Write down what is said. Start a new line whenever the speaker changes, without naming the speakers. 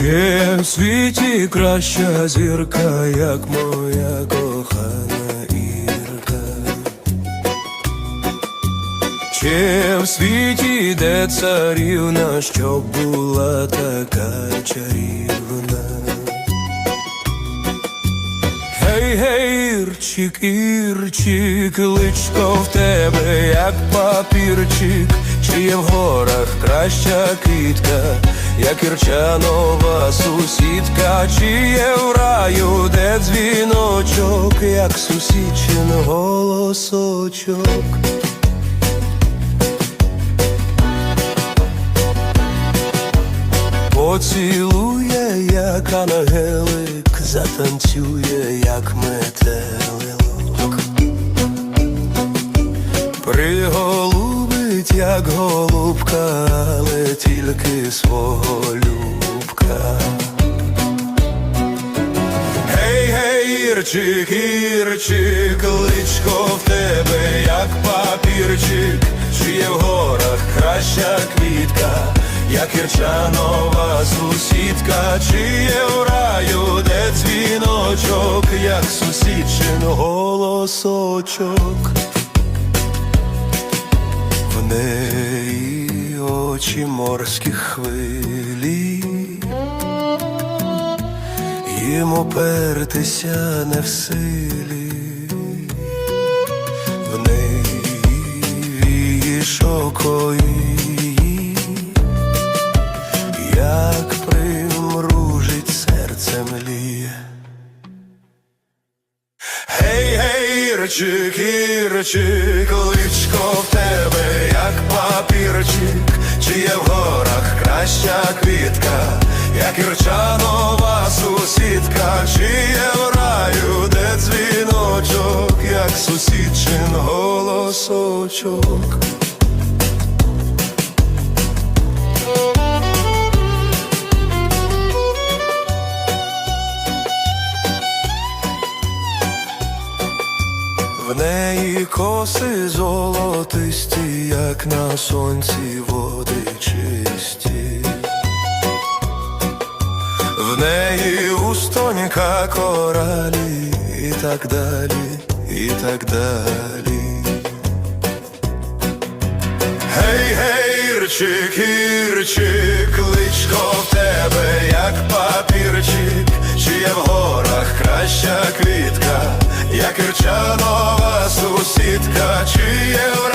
Є в світі краща зірка, як моя кохана Ірка. Чи в світі де царівна, щоб була така чарівна? Гей, гей, Ірчик, Ірчик, личко в тебе, як папірчик, чи є в горах краща квітка, як ірчанова сусідка, чи є в раю, де дзвіночок, як сусідчин голосочок. Поцілує, як ангелик, затанцює, як метелик. Як голубка, але тільки свого любка. Гей, гей, Ірчик, Ірчик, личко в тебе, як папірчик, чи є в горах краща квітка, як ірчанова сусідка, чи є в раю, де дзвіночок, як сусідчин голосочок. Неї очі морські хвилі, їм опертися не в силі, в неї шокої, як примружить серце мліє. Гей, гей, Ірчик, Ірчик, личко в тебе, папірчик, чи є в горах краща квітка, як ірчанова сусідка, чи є в раю, де дзвіночок, як сусідчин голосочок. В неї коси золотисті, як на сонці води чисті. В неї устонька коралі, і так далі, і так далі. Гей, гей, Ірчик, Ірчик, личко в тебе, як папірчик, чи є в горах краща квітка, як ірчанова сусідка, чи є в